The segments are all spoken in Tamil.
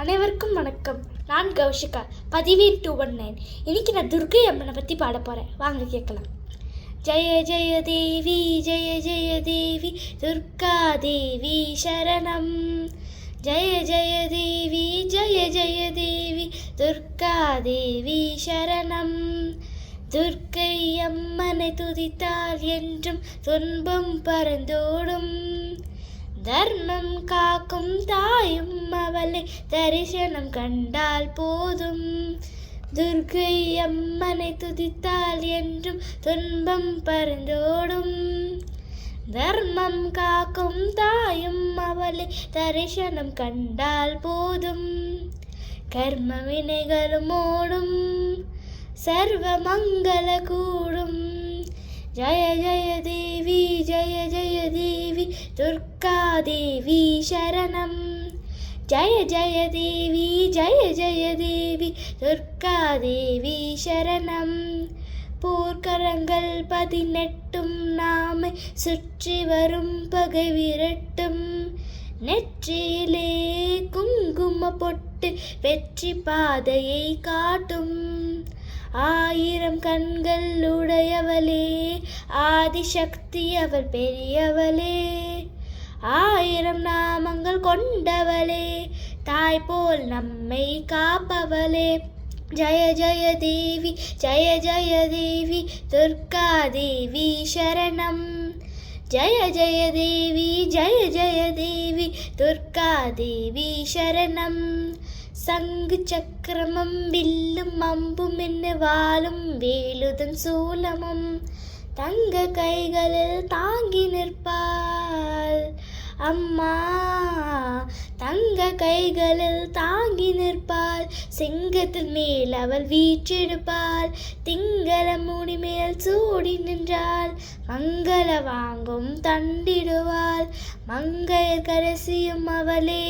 அனைவருக்கும் வணக்கம். நான் கௌஷிகா. பதிவேன் டூ ஒன் நைன். இன்னைக்கு நான் துர்கை அம்மனை பற்றி பாட போகிறேன் வாங்க கேட்கலாம். ஜெய ஜெய தேவி ஜெய ஜெய தேவி துர்கா தேவி சரணம். ஜெய ஜெய தேவி ஜெய ஜெய தேவி துர்கா தேவி சரணம். துர்க்கை அம்மனை துதித்தால் என்றும் துன்பம் பறந்தோடும் தர்மம் காக்கும் தாயும் அவளை தரிசனம் கண்டால் போதும். துர்க்கை அம்மனை துதித்தால் என்றும் துன்பம் பறந்தோடும் தர்மம் காக்கும் தாயும் அவளை தரிசனம் கண்டால் போதும். கர்ம வினைகளும் ஓடும் சர்வ மங்கள கூடும். ஜய ஜய தேவி ஜய ஜய தேவி துர்கா தேவி சரணம். ஜய ஜய தேவி ஜய ஜய தேவி துர்கா தேவி சரணம். போர்க்கரங்கள் பதினெட்டும் நாமை சுற்றி வரும் பகை விரட்டும். நெற்றியிலே குங்கும பொட்டு வெற்றி பாதையை காட்டும். ஆயிரம் கண்கள் உடையவளே ஆதிசக்தி அவள் பெரியவளே. ஆயிரம் நாமங்கள் கொண்டவளே தாய் போல் நம்மை காப்பவளே. ஜய ஜய தேவி ஜய ஜய தேவி துர்கா தேவி சரணம். ஜய ஜய தேவி ஜய ஜய தேவி துர்கா தேவி சரணம். சங்கு சக்கரமும் வில்லும் அம்பும் என்ன வாழும் வேலுதன் சூலமும். தங்க கைகளில் தாங்கி நிற்பார். அம்மா தங்க கைகளில் தாங்கி நிற்பாள். சிங்கத்தில் மேல் அவள் வீற்றெடுப்பாள் திங்கள முடி மேல் சூடி நின்றாள். மங்கள வாங்கும் தண்டிடுவாள். மங்கையர் கரசியும் அவளே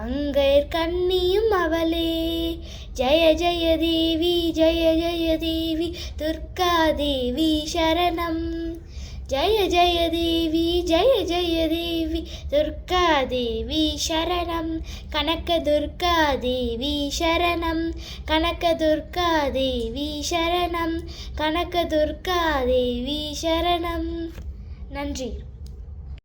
அங்கையர் கண்ணியும் அவளே. ஜய ஜய தேவி ஜய ஜய தேவி துர்கா தேவி சரணம். ஜய ஜய தேவி ஜய ஜய தேவி துர்கா தேவி சரணம். கனக்க துர்கா தேவி சரணம். கனக்க துர்கா தேவி சரணம். கனக்க துர்கா தேவி சரணம். நன்றி.